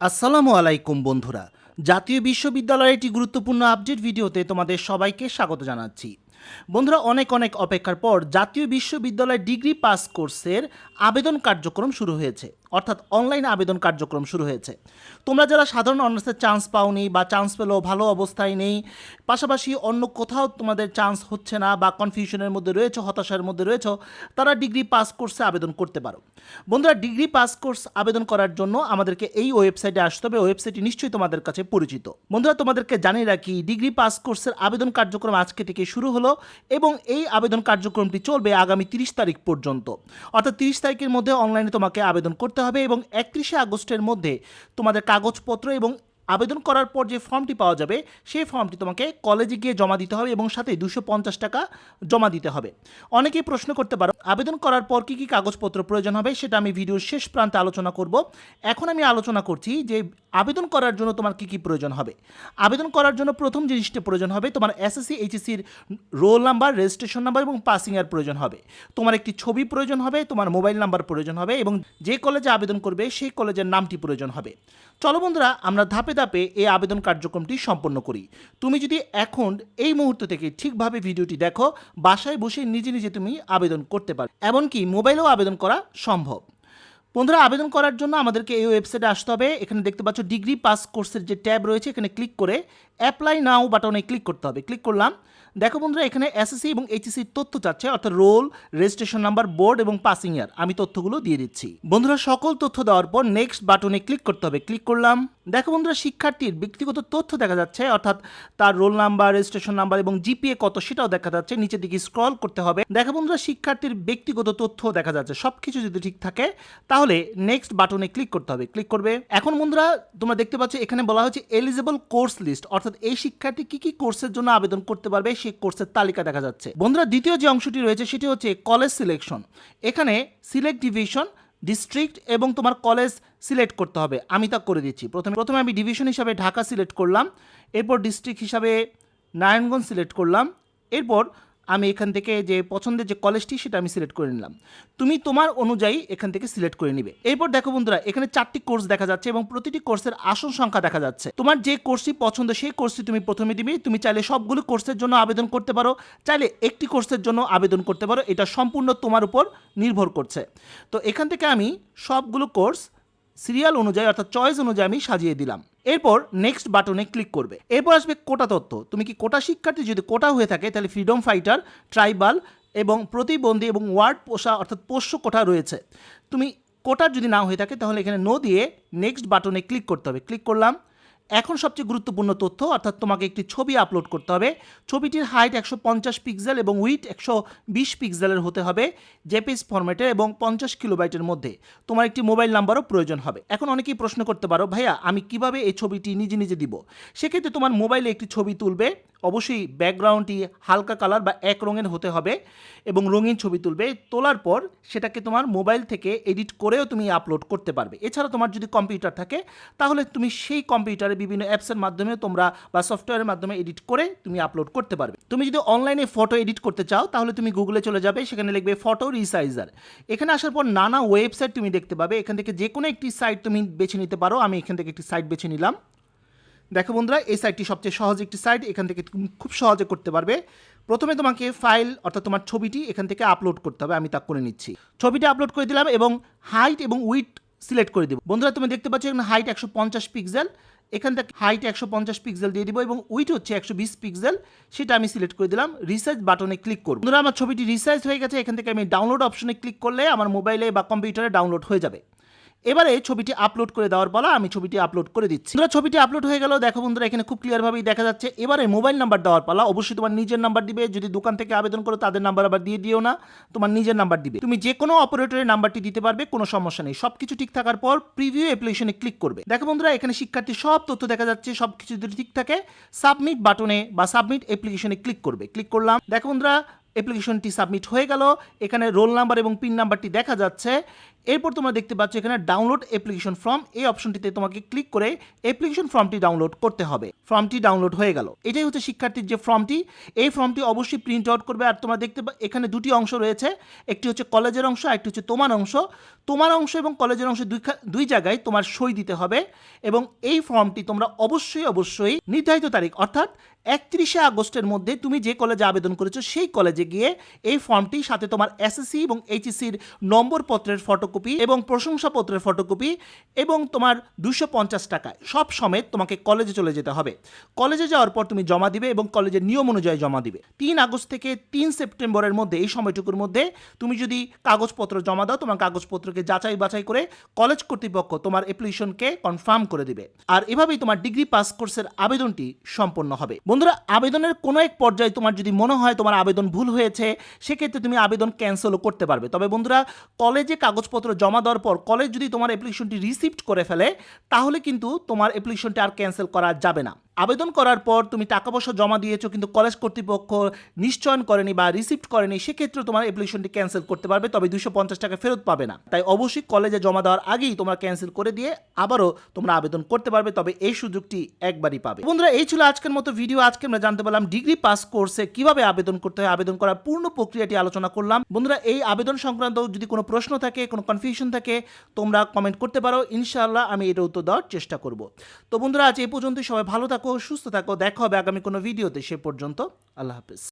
আসসালামু আলাইকুম বন্ধুরা। জাতীয় বিশ্ববিদ্যালয়ের একটি গুরুত্বপূর্ণ আপডেট ভিডিওতে তোমাদের সবাইকে স্বাগত জানাচ্ছি। বন্ধুরা, অনেক অনেক অপেক্ষার পর জাতীয় বিশ্ববিদ্যালয় ডিগ্রি পাস কোর্সের আবেদন কার্যক্রম শুরু হয়েছে। অর্থাৎ অনলাইন আবেদন কার্যক্রম শুরু হয়েছে। তোমরা যারা সাধারণ অনার্সের চান্স পাওনি বা চান্স পেলেও ভালো অবস্থায় নেই, পাশাপাশি অন্য কোথাও তোমাদের চান্স হচ্ছে না বা কনফিউশনের মধ্যে রয়েছে, হতাশার মধ্যে রয়েছে, তারা ডিগ্রি পাস কোর্সে আবেদন করতে পারো। বন্ধুরা ডিগ্রি পাস কোর্স আবেদন করার জন্য আমাদেরকে এই ওয়েবসাইটে আসতে হবে। ওয়েবসাইটটি নিশ্চয়ই তোমাদের কাছে পরিচিত। বন্ধুরা, তোমাদেরকে জানিয়ে রাখি ডিগ্রি পাস কোর্সের আবেদন কার্যক্রম আজকে থেকে শুরু হলো এবং এই আবেদন কার্যক্রমটি চলবে আগামী তিরিশ তারিখ পর্যন্ত। অর্থাৎ তিরিশ তারিখের মধ্যে অনলাইনে তোমাকে আবেদন করতে হবে এবং একত্রিশে আগস্টের মধ্যে তোমাদের কাগজপত্র এবং আবেদন করার পর যে ফর্মটি পাওয়া যাবে, সেই ফর্মটি তোমাকে কলেজে গিয়ে জমা দিতে হবে এবং সাথে দুশো পঞ্চাশ টাকা জমা দিতে হবে। অনেকেই প্রশ্ন করতে পারো, আবেদন করার পর কী কী কাগজপত্র প্রয়োজন হবে, সেটা আমি ভিডিওর শেষ প্রান্তে আলোচনা করব। এখন আমি আলোচনা করছি যে আবেদন করার জন্য তোমার কী কী প্রয়োজন হবে? আবেদন করার জন্য প্রথম জিনিসটি প্রয়োজন হবে, তোমার এসএসসি এইচএসসির রোল নাম্বার রেজিস্ট্রেশন নাম্বার এবং পাসিং এর প্রয়োজন হবে। তোমার একটি ছবি প্রয়োজন হবে, তোমার মোবাইল নাম্বার প্রয়োজন হবে এবং যে কলেজে আবেদন করবে সেই কলেজের নামটি প্রয়োজন হবে। চলো বন্ধুরা, আমরা ধাপে ধাপে এই আবেদন কার্যক্রমটি সম্পন্ন করি। তুমি যদি এখন এই মুহূর্ত থেকে ঠিকভাবে ভিডিওটি দেখো, বাসায় বসে নিজে নিজে তুমি আবেদন করতে পারো, এমনকি মোবাইলেও আবেদন করা সম্ভব। বন্ধুরা, আবেদন করার জন্য আমাদেরকে এই ওয়েবসাইটে আসতে হবে। এখানে দেখতে পাচ্ছ ডিগ্রি পাস কোর্সের যে ট্যাব রয়েছে, এখানে ক্লিক করে অ্যাপ্লাই নাও বাটনে ক্লিক করতে হবে। ক্লিক করলাম। দেখো বন্ধুরা, এখানে এসএসসি এবং এইচএসসির তথ্য চাচ্ছে, অর্থাৎ রোল রেজিস্ট্রেশন নাম্বার বোর্ড এবং পাসিং ইয়ার আমি তথ্যগুলো দিয়ে দিচ্ছি। বন্ধুরা, সকল তথ্য দেওয়ার পর নেক্সট বাটনে ক্লিক করতে হবে। ক্লিক করলাম। দেখো বন্ধুরা, শিক্ষার্থীর ব্যক্তিগত তথ্য দেখা যাচ্ছে, অর্থাৎ তার রোল নাম্বার রেজিস্ট্রেশন নাম্বার এবং জিপিএ কত সেটাও দেখা যাচ্ছে। নিচের দিকে স্ক্রল করতে হবে। দেখো বন্ধুরা, শিক্ষার্থীর ব্যক্তিগত তথ্য দেখা যাচ্ছে। সব কিছু যদি ঠিক থাকে তাহলে নেক্সট বাটনে ক্লিক করতে হবে। ক্লিক করবে। এখন বন্ধুরা, তোমরা দেখতে পাচ্ছ, এখানে বলা হচ্ছে এলিজিবল কোর্স লিস্ট অর্থাৎ এই শিক্ষার্থী কি কি কোর্সের জন্য আবেদন করতে পারবে, সেই কোর্সের তালিকা দেখা যাচ্ছে। বন্ধুরা, দ্বিতীয় যে অংশটি রয়েছে, সেটি হচ্ছে কলেজ সিলেকশন এখানে সিলেক্ট ডিভিশন ডিস্ট্রিক্ট এবং তোমার কলেজ সিলেক্ট করতে হবে। আমি তা করে দিচ্ছি। প্রথমে প্রথমে আমি ডিভিশন হিসাবে ঢাকা সিলেক্ট করলাম। এরপর ডিস্ট্রিক্ট হিসাবে নারায়ণগঞ্জ সিলেক্ট করলাম। এরপর আমি এখান থেকে যে পছন্দের যে কলেজটি সেটা আমি সিলেক্ট করে নিলাম। তুমি তোমার অনুযায়ী এখান থেকে সিলেক্ট করে নিবে। এরপর দেখো বন্ধুরা, এখানে চারটি কোর্স দেখা যাচ্ছে এবং প্রতিটি কোর্সের আসন সংখ্যা দেখা যাচ্ছে। তোমার যে কোর্সটি পছন্দ, সেই কোর্সটি তুমি প্রথমে দিবে। তুমি চাইলে সবগুলো কোর্সের জন্য আবেদন করতে পারো। চাইলে একটি কোর্সের জন্য আবেদন করতে পারো। এটা সম্পূর্ণ তোমার উপর নির্ভর করছে। তো এখান থেকে আমি সবগুলো কোর্স সিরিয়াল অনুযায়ী অর্থাৎ চয়েস অনুযায়ী আমি সাজিয়ে দিলাম। এরপর নেক্সট বাটনে ক্লিক করবে। এরপর আসবে কোটা তথ্য। তুমি কি কোটা শিক্ষার্থী? যদি কোটা হয়ে থাকে, তাহলে ফ্রিডম ফাইটার ট্রাইবাল এবং প্রতিবন্ধী এবং ওয়ার্ড পোষা অর্থাৎ পোষ্য কোটা রয়েছে। তুমি কোটার যদি না হয়ে থাকে, তাহলে এখানে নো দিয়ে নেক্সট বাটনে ক্লিক করতে হবে। ক্লিক করলাম। এখন সবচেয়ে গুরুত্বপূর্ণ তথ্য, অর্থাৎ তোমাকে একটি ছবি আপলোড করতে হবে। ছবিটির হাইট একশো পঞ্চাশ পিক্সেল এবং উইথ একশো বিশ পিক্সেলের হতে হবে জেপিস ফরম্যাটে এবং পঞ্চাশ কিলোবাইটের মধ্যে। তোমার একটি মোবাইল নাম্বারও প্রয়োজন হবে। এখন অনেকেই প্রশ্ন করতে পারো, ভাইয়া, আমি কীভাবে এই ছবিটি নিজে নিজে দিব? সেক্ষেত্রে তোমার মোবাইলে একটি ছবি তুলবে। অবশ্যই ব্যাকগ্রাউন্ডটি হালকা কালার বা এক রঙের হতে হবে এবং রঙিন ছবি তুলবে। তোলার পর সেটাকে তোমার মোবাইল থেকে এডিট করেও তুমি আপলোড করতে পারবে। এছাড়া তোমার যদি কম্পিউটার থাকে, তাহলে তুমি সেই কম্পিউটারে বিভিন্ন অ্যাপসের মাধ্যমে তোমরা বা সফটওয়্যারের মাধ্যমে এডিট করে তুমি আপলোড করতে পারবে। তুমি যদি অনলাইনে ফটো এডিট করতে চাও, তাহলে তুমি গুগলে চলে যাবে, সেখানে লিখবে ফটো রিসাইজার। এখানে আসার পর নানা ওয়েবসাইট তুমি দেখতে পাবে। এখান থেকে যে কোনো একটি সাইট তুমি বেছে নিতে পারো। আমি এখান থেকে একটি সাইট বেছে নিলাম। দেখো বন্ধুরা, এই সাইটটি সবচেয়ে সহজ একটি সাইট এখান থেকে তুমি খুব সহজে করতে পারবে। প্রথমে তোমাকে ফাইল অর্থাৎ তোমার ছবিটি এখান থেকে আপলোড করতে হবে, আমি তা করে নিচ্ছি। ছবিটা আপলোড করে দিলাম এবং হাইট এবং উইথ সিলেক্ট করে দেবো। বন্ধুরা তুমি দেখতে পাচ্ছ এখানে হাইট একশো পঞ্চাশ পিক্সেল এখান থেকে হাইট একশো পঞ্চাশ পিক্সেল দিয়ে দিব এবং উইট হচ্ছে একশো বিশ পিক্সেল সেটা আমি সিলেক্ট করে দিলাম। রিসার্চ বাটনে ক্লিক করব। বন্ধুরা, আমার ছবিটি রিসার্চ হয়ে গেছে, এখান থেকে আমি ডাউনলোড অপশনে ক্লিক করলে আমার মোবাইলে বা কম্পিউটারে ডাউনলোড হয়ে যাবে। এবারে ছবিটি আপলোড করে দেওয়ার বলা আমি ছবিটি আপলোড করে দিচ্ছি। বন্ধুরা, ছবিটি আপলোড হয়ে গেল। দেখো বন্ধুরা, এখানে খুব ক্লিয়ারভাবেই দেখা যাচ্ছে। এবারে মোবাইল নাম্বার দেওয়ার পালা। অবশ্যই তোমার নিজের নাম্বার দিবে। যদি দোকান থেকে আবেদন করো, তাদের নাম্বার আবার দিয়ে দিও না। তোমার নিজের নাম্বার দিবে। তুমি যে কোনো অপারেটরের নাম্বারটি দিতে পারবে, কোনো সমস্যা নেই। সব কিছু ঠিক থাকার পর প্রিভিউ অ্যাপ্লিকেশনে ক্লিক করবে। দেখো বন্ধুরা, এখানে শিক্ষার্থীর সব তথ্য দেখা যাচ্ছে। সব কিছু যদি ঠিক থাকে সাবমিট বাটনে বা সাবমিট অ্যাপ্লিকেশনে ক্লিক করবে। ক্লিক করলাম। দেখো বন্ধুরা অ্যাপ্লিকেশনটি সাবমিট হয়ে গেল। এখানে রোল নাম্বার এবং পিন নাম্বারটি দেখা যাচ্ছে। এরপর তোমরা দেখতে পাচ্ছ এখানে ডাউনলোড অ্যাপ্লিকেশন ফর্ম এই অপশনটিতে তোমাকে ক্লিক করে অ্যাপ্লিকেশন ফর্মটি ডাউনলোড করতে হবে। ফর্মটি ডাউনলোড হয়ে গেল। এটাই হচ্ছে শিক্ষার্থীর যে ফর্মটি এই ফর্মটি অবশ্যই প্রিন্ট আউট করবে। আর তোমরা দেখতে এখানে দুটি অংশ রয়েছে। একটি হচ্ছে কলেজের অংশ, আর একটি হচ্ছে তোমার অংশ। তোমার অংশ এবং কলেজের অংশ দুই দুই জায়গায় তোমার সই দিতে হবে এবং এই ফর্মটি তোমরা অবশ্যই অবশ্যই নির্ধারিত তারিখ, অর্থাৎ একত্রিশে আগস্টের মধ্যে তুমি যে কলেজে আবেদন করেছ, সেই কলেজে গিয়ে এই ফর্মটি সাথে তোমার এসএসসি এবং এইচএসসির নম্বর পত্রের ফটোকপি এবং প্রশংসাপত্রের ফটোকপি এবং তোমার দুশো পঞ্চাশ টাকা। সব সমেত তোমাকে কলেজে চলে যেতে হবে। কলেজে যাওয়ার পর তুমি জমা দিবে এবং কলেজের নিয়ম অনুযায়ী জমা দিবে। তিন আগস্ট থেকে তিন সেপ্টেম্বরের মধ্যে, এই সময়টুকুর মধ্যে তুমি যদি কাগজপত্র জমা দাও, তোমার কাগজপত্রকে যাচাই বাছাই করে কলেজ কর্তৃপক্ষ তোমার অ্যাপ্লিকেশনকে কনফার্ম করে দিবে। আর এভাবেই তোমার ডিগ্রি পাস কোর্সের আবেদনটি সম্পন্ন হবে। বন্ধুরা, আবেদনের কোনো এক পর্যায়ে তোমার যদি মনে হয় তোমার আবেদন ভুল হয়েছে, সেক্ষেত্রে তুমি আবেদন ক্যান্সেলও করতে পারবে। তবে বন্ধুরা, কলেজে কাগজপত্র জমা দেওয়ার পর কলেজ যদি তোমার অ্যাপ্লিকেশনটি রিসিপ্ট করে ফেলে, তাহলে কিন্তু তোমার অ্যাপ্লিকেশনটি আর ক্যান্সেল করা যাবে না। আবেদন করার পর তুমি টাকা পয়সা জমা দিয়েছ, কিন্তু কলেজ কর্তৃপক্ষ নিশ্চয়ন করেনি বা রিসিপ্ট করেনি সেক্ষেত্রে তোমার অ্যাপ্লিকেশনটি ক্যান্সেল করতে পারবে, তবে দুশো পঞ্চাশ টাকা ফেরত পাবে না। তাই অবশ্যই কলেজে জমা দেওয়ার আগেই তোমরা ক্যান্সেল করে দিয়ে আবারও তোমরা আবেদন করতে পারবে, তবে এই সুযোগটি একবারই পাবে। বন্ধুরা, এই ছিল আজকের মতো ভিডিও আজকে আমরা জানতে পারলাম ডিগ্রি পাস কোর্সে কীভাবে আবেদন করতে হয়, আবেদন করার পূর্ণ প্রক্রিয়াটি আলোচনা করলাম। বন্ধুরা, এই আবেদন সংক্রান্ত যদি কোনো প্রশ্ন থাকে, কোনো কনফিউশন থাকে, তোমরা কমেন্ট করতে পারো। ইনশাআল্লাহ আমি এটা উত্তর দেওয়ার চেষ্টা করব। তো বন্ধুরা, আজ এই পর্যন্তই। সবাই ভালো থাকো সুস্থ থাকো দেখা হবে আগামী কোনো ভিডিওতে। সে পর্যন্ত আল্লাহ হাফেজ।